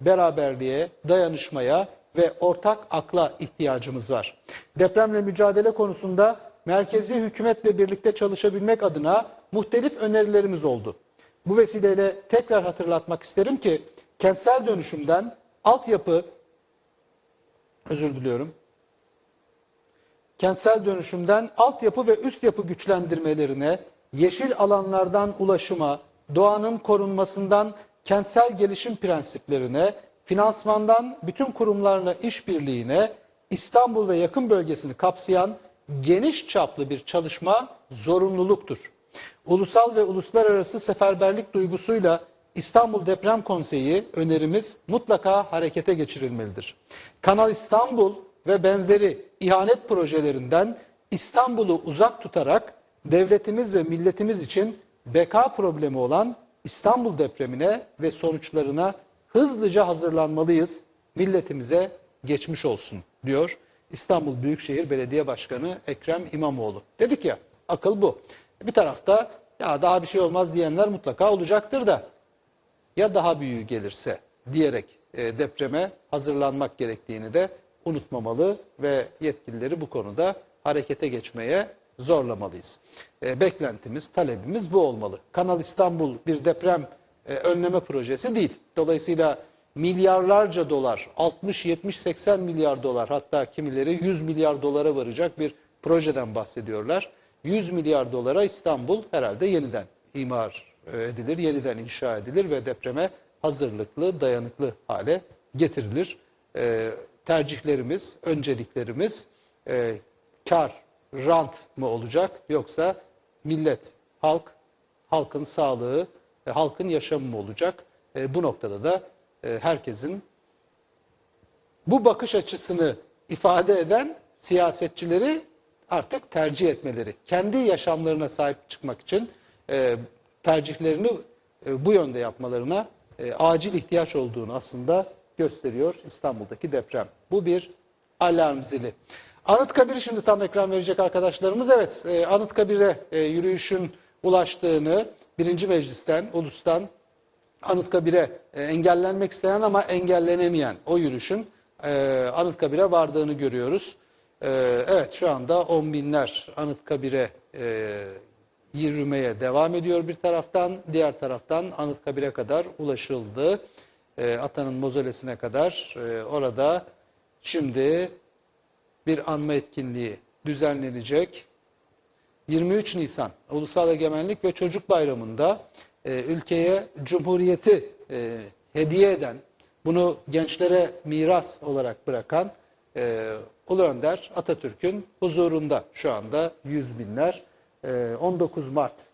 beraberliğe, dayanışmaya ve ortak akla ihtiyacımız var. Depremle mücadele konusunda merkezi hükümetle birlikte çalışabilmek adına muhtelif önerilerimiz oldu. Bu vesileyle tekrar hatırlatmak isterim ki kentsel dönüşümden altyapı özür diliyorum. Kentsel dönüşümden altyapı ve üst yapı güçlendirmelerine, yeşil alanlardan ulaşıma, doğanın korunmasından kentsel gelişim prensiplerine, finansmandan bütün kurumlarla işbirliğine, İstanbul ve yakın bölgesini kapsayan geniş çaplı bir çalışma zorunluluktur. Ulusal ve uluslararası seferberlik duygusuyla İstanbul Deprem Konseyi önerimiz mutlaka harekete geçirilmelidir. Kanal İstanbul ve benzeri ihanet projelerinden İstanbul'u uzak tutarak devletimiz ve milletimiz için beka problemi olan İstanbul depremine ve sonuçlarına hızlıca hazırlanmalıyız. Milletimize geçmiş olsun diyor İstanbul Büyükşehir Belediye Başkanı Ekrem İmamoğlu. Dedik ya akıl bu. Bir tarafta ya daha bir şey olmaz diyenler mutlaka olacaktır da ya daha büyüğü gelirse diyerek e, depreme hazırlanmak gerektiğini de unutmamalı ve yetkilileri bu konuda harekete geçmeye zorlamalıyız. E, beklentimiz, talebimiz bu olmalı. Kanal İstanbul bir deprem e, önleme projesi değil. Dolayısıyla milyarlarca dolar, 60, 70, 80 milyar dolar hatta kimileri 100 milyar dolara varacak bir projeden bahsediyorlar. 100 milyar dolara İstanbul herhalde yeniden imar e, edilir, yeniden inşa edilir ve depreme hazırlıklı, dayanıklı hale getirilir. Tercihlerimiz, önceliklerimiz kar, rant mı olacak yoksa millet, halk, halkın sağlığı, e, halkın yaşamı mı olacak? E, bu noktada da e, herkesin bu bakış açısını ifade eden siyasetçileri artık tercih etmeleri, kendi yaşamlarına sahip çıkmak için e, tercihlerini e, bu yönde yapmalarına e, acil ihtiyaç olduğunu aslında gösteriyor İstanbul'daki deprem. Bu bir alarm zili. Anıtkabir'i şimdi tam ekran verecek arkadaşlarımız. Evet, e, Anıtkabir'e e, yürüyüşün ulaştığını birinci meclisten, ulustan Anıtkabir'e e, engellenmek isteyen ama engellenemeyen o yürüyüşün e, Anıtkabir'e vardığını görüyoruz. E, evet şu anda on binler Anıtkabir'e e, yürümeye devam ediyor bir taraftan. Diğer taraftan Anıtkabir'e kadar ulaşıldı. E, Atanın mozolesine kadar e, orada şimdi bir anma etkinliği düzenlenecek. 23 Nisan Ulusal Egemenlik ve Çocuk Bayramı'nda e, ülkeye Cumhuriyeti e, hediye eden, bunu gençlere miras olarak bırakan e, Ulu Önder Atatürk'ün huzurunda şu anda yüz binler. E, 19 Mart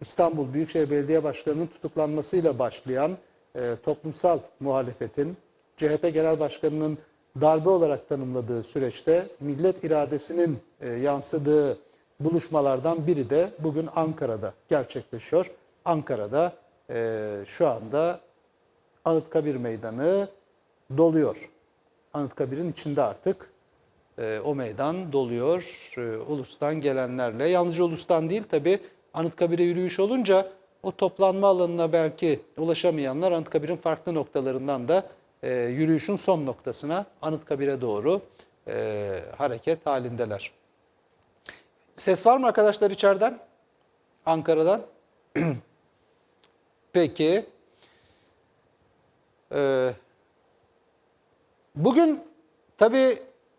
İstanbul Büyükşehir Belediye Başkanı'nın tutuklanmasıyla başlayan e, toplumsal muhalefetin CHP Genel Başkanı'nın darbe olarak tanımladığı süreçte millet iradesinin e, yansıdığı buluşmalardan biri de bugün Ankara'da gerçekleşiyor. Ankara'da e, şu anda Anıtkabir Meydanı doluyor. Anıtkabir'in içinde artık e, o meydan doluyor e, ulustan gelenlerle. Yalnızca ulustan değil tabi Anıtkabir'e yürüyüş olunca o toplanma alanına belki ulaşamayanlar Anıtkabir'in farklı noktalarından da e, yürüyüşün son noktasına Anıtkabir'e doğru e, hareket halindeler. Ses var mı arkadaşlar içeriden? Ankara'dan? Peki. Ee, bugün tabii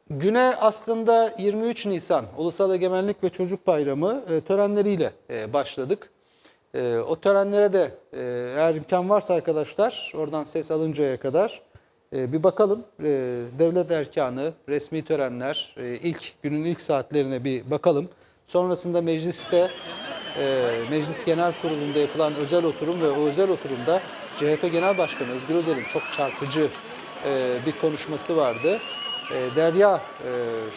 güne aslında 23 Nisan Ulusal Egemenlik ve Çocuk Bayramı e, törenleriyle e, başladık. E, o törenlere de e, eğer imkan varsa arkadaşlar oradan ses alıncaya kadar bir bakalım. E, devlet erkanı, resmi törenler, e, ilk günün ilk saatlerine bir bakalım. Sonrasında mecliste e, Meclis Genel Kurulu'nda yapılan özel oturum ve o özel oturumda CHP Genel Başkanı Özgür Özel'in çok çarpıcı e, bir konuşması vardı. Derya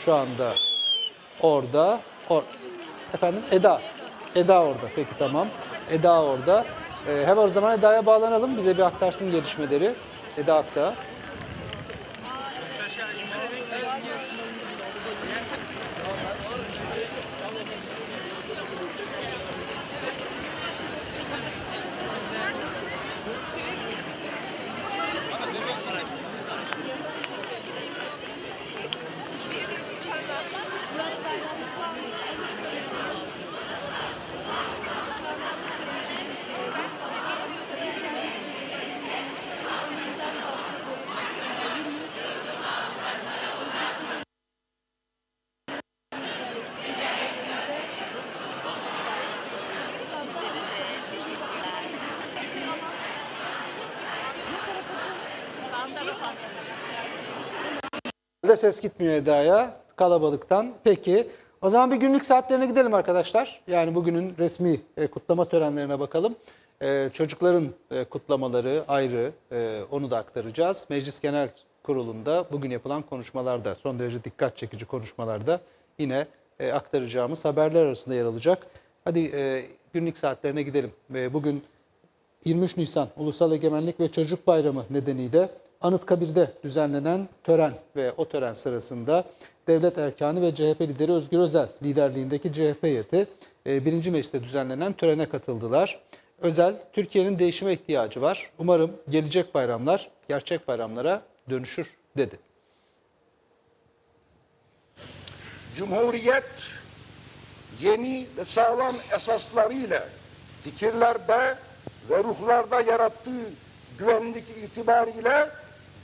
şu anda orada. Or, efendim Eda. Eda orada. Peki tamam. Eda orada. Hemen o zaman Eda'ya bağlanalım. Bize bir aktarsın gelişmeleri. Eda akta. De ses gitmiyor Eda'ya kalabalıktan. Peki o zaman bir günlük saatlerine gidelim arkadaşlar. Yani bugünün resmi e, kutlama törenlerine bakalım. E, çocukların e, kutlamaları ayrı e, onu da aktaracağız. Meclis Genel Kurulu'nda bugün yapılan konuşmalarda son derece dikkat çekici konuşmalarda yine e, aktaracağımız haberler arasında yer alacak. Hadi e, günlük saatlerine gidelim. E, bugün 23 Nisan Ulusal Egemenlik ve Çocuk Bayramı nedeniyle Anıtkabir'de düzenlenen tören ve o tören sırasında devlet erkanı ve CHP lideri Özgür Özel liderliğindeki CHP heyeti e, birinci mecliste düzenlenen törene katıldılar. Özel, Türkiye'nin değişime ihtiyacı var. Umarım gelecek bayramlar gerçek bayramlara dönüşür dedi. Cumhuriyet yeni ve sağlam esaslarıyla fikirlerde ve ruhlarda yarattığı güvenlik itibariyle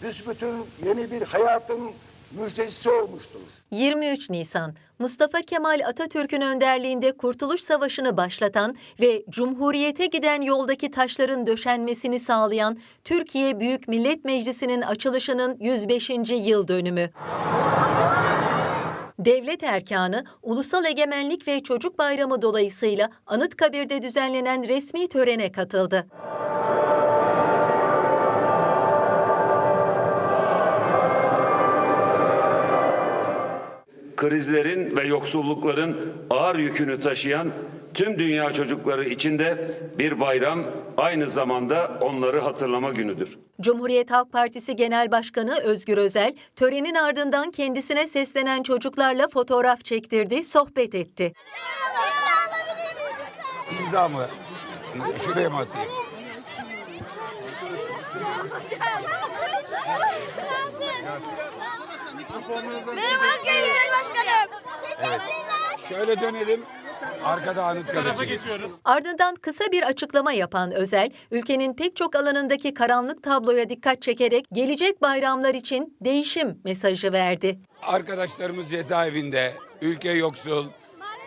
büsbütün yeni bir hayatın müjdecisi olmuştur. 23 Nisan, Mustafa Kemal Atatürk'ün önderliğinde Kurtuluş Savaşı'nı başlatan ve Cumhuriyete giden yoldaki taşların döşenmesini sağlayan Türkiye Büyük Millet Meclisi'nin açılışının 105. yıl dönümü. Devlet erkanı, Ulusal Egemenlik ve Çocuk Bayramı dolayısıyla Anıtkabir'de düzenlenen resmi törene katıldı. Krizlerin ve yoksullukların ağır yükünü taşıyan tüm dünya çocukları için de bir bayram aynı zamanda onları hatırlama günüdür. Cumhuriyet Halk Partisi Genel Başkanı Özgür Özel, törenin ardından kendisine seslenen çocuklarla fotoğraf çektirdi, sohbet etti. İmza mı? Şuraya mı atayım? Merhaba Özgür Başkanım. Teşekkürler. Şöyle dönelim. Arkada Anıtkabir çiziyor. Ardından kısa bir açıklama yapan Özel, ülkenin pek çok alanındaki karanlık tabloya dikkat çekerek gelecek bayramlar için değişim mesajı verdi. Arkadaşlarımız cezaevinde, ülke yoksul,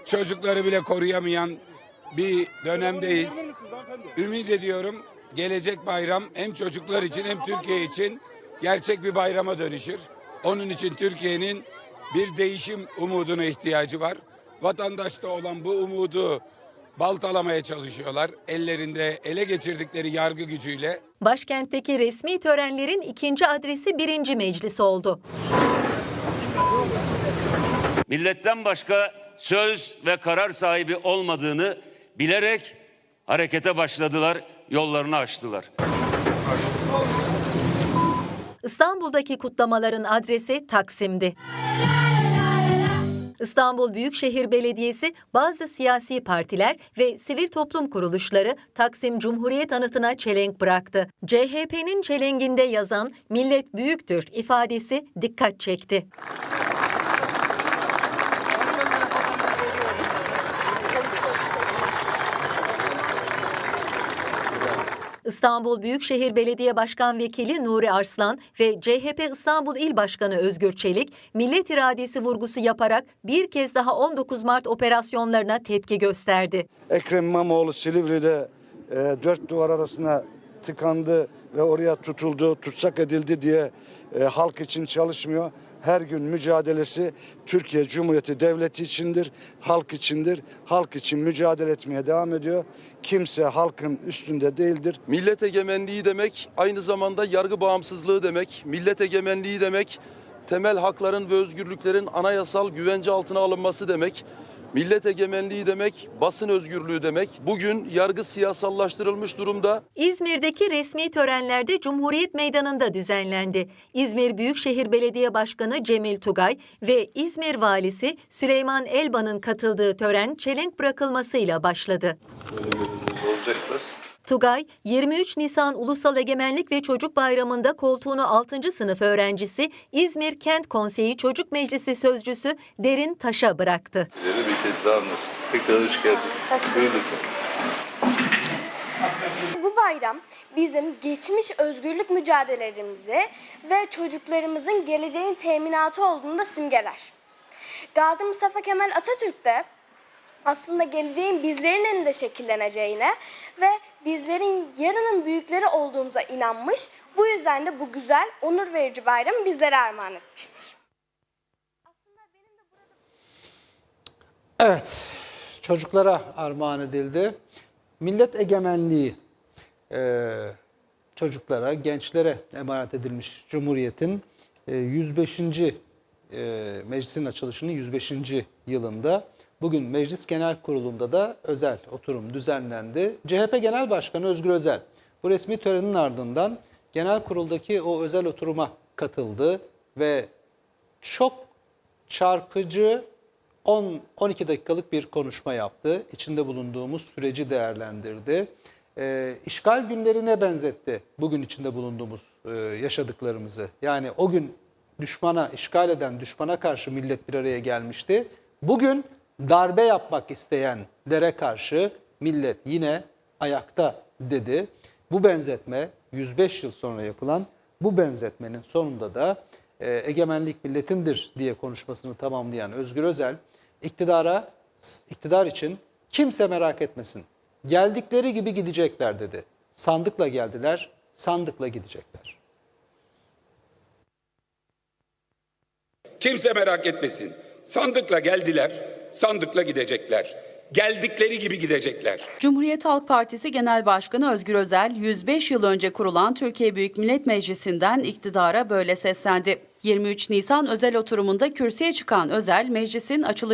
çocukları bile koruyamayan bir dönemdeyiz. Ümit ediyorum gelecek bayram hem çocuklar için hem Türkiye için gerçek bir bayrama dönüşür. Onun için Türkiye'nin bir değişim umuduna ihtiyacı var. Vatandaşta olan bu umudu baltalamaya çalışıyorlar. Ellerinde ele geçirdikleri yargı gücüyle. Başkentteki resmi törenlerin ikinci adresi birinci meclis oldu. Milletten başka söz ve karar sahibi olmadığını bilerek harekete başladılar, yollarını açtılar. İstanbul'daki kutlamaların adresi Taksim'di. İstanbul Büyükşehir Belediyesi, bazı siyasi partiler ve sivil toplum kuruluşları Taksim Cumhuriyet Anıtı'na çelenk bıraktı. CHP'nin çelenginde yazan "Millet büyüktür" ifadesi dikkat çekti. İstanbul Büyükşehir Belediye Başkan Vekili Nuri Arslan ve CHP İstanbul İl Başkanı Özgür Çelik, millet iradesi vurgusu yaparak bir kez daha 19 Mart operasyonlarına tepki gösterdi. Ekrem İmamoğlu Silivri'de e, dört duvar arasına tıkandı ve oraya tutuldu, tutsak edildi diye e, halk için çalışmıyor. Her gün mücadelesi Türkiye Cumhuriyeti Devleti içindir, halk içindir. Halk için mücadele etmeye devam ediyor. Kimse halkın üstünde değildir. Millet egemenliği demek aynı zamanda yargı bağımsızlığı demek. Millet egemenliği demek temel hakların ve özgürlüklerin anayasal güvence altına alınması demek. Millet egemenliği demek basın özgürlüğü demek. Bugün yargı siyasallaştırılmış durumda. İzmir'deki resmi törenlerde Cumhuriyet Meydanı'nda düzenlendi. İzmir Büyükşehir Belediye Başkanı Cemil Tugay ve İzmir Valisi Süleyman Elban'ın katıldığı tören çelenk bırakılmasıyla başladı. Tugay, 23 Nisan Ulusal Egemenlik ve Çocuk Bayramı'nda koltuğunu 6. sınıf öğrencisi İzmir Kent Konseyi Çocuk Meclisi Sözcüsü Derin Taş'a bıraktı. bir kez daha anlasın. Tekrar hoş geldin. Buyurun. Bu bayram bizim geçmiş özgürlük mücadelelerimizi ve çocuklarımızın geleceğin teminatı olduğunu da simgeler. Gazi Mustafa Kemal Atatürk de aslında geleceğin bizlerin elinde şekilleneceğine ve bizlerin yarının büyükleri olduğumuza inanmış. Bu yüzden de bu güzel, onur verici bayramı bizlere armağan etmiştir. Evet, çocuklara armağan edildi. Millet egemenliği e, çocuklara, gençlere emanet edilmiş Cumhuriyet'in e, 105. E, meclisin açılışının 105. yılında bugün Meclis Genel Kurulu'nda da özel oturum düzenlendi. CHP Genel Başkanı Özgür Özel bu resmi törenin ardından genel kuruldaki o özel oturuma katıldı ve çok çarpıcı 10 12 dakikalık bir konuşma yaptı. İçinde bulunduğumuz süreci değerlendirdi. Ee, işgal günlerine benzetti bugün içinde bulunduğumuz e, yaşadıklarımızı. Yani o gün düşmana, işgal eden düşmana karşı millet bir araya gelmişti. Bugün darbe yapmak isteyenlere karşı millet yine ayakta dedi. Bu benzetme 105 yıl sonra yapılan bu benzetmenin sonunda da e, egemenlik milletindir diye konuşmasını tamamlayan Özgür Özel iktidara iktidar için kimse merak etmesin. Geldikleri gibi gidecekler dedi. Sandıkla geldiler, sandıkla gidecekler. Kimse merak etmesin. Sandıkla geldiler, sandıkla gidecekler. Geldikleri gibi gidecekler. Cumhuriyet Halk Partisi Genel Başkanı Özgür Özel, 105 yıl önce kurulan Türkiye Büyük Millet Meclisi'nden iktidara böyle seslendi. 23 Nisan özel oturumunda kürsüye çıkan Özel, meclisin açılış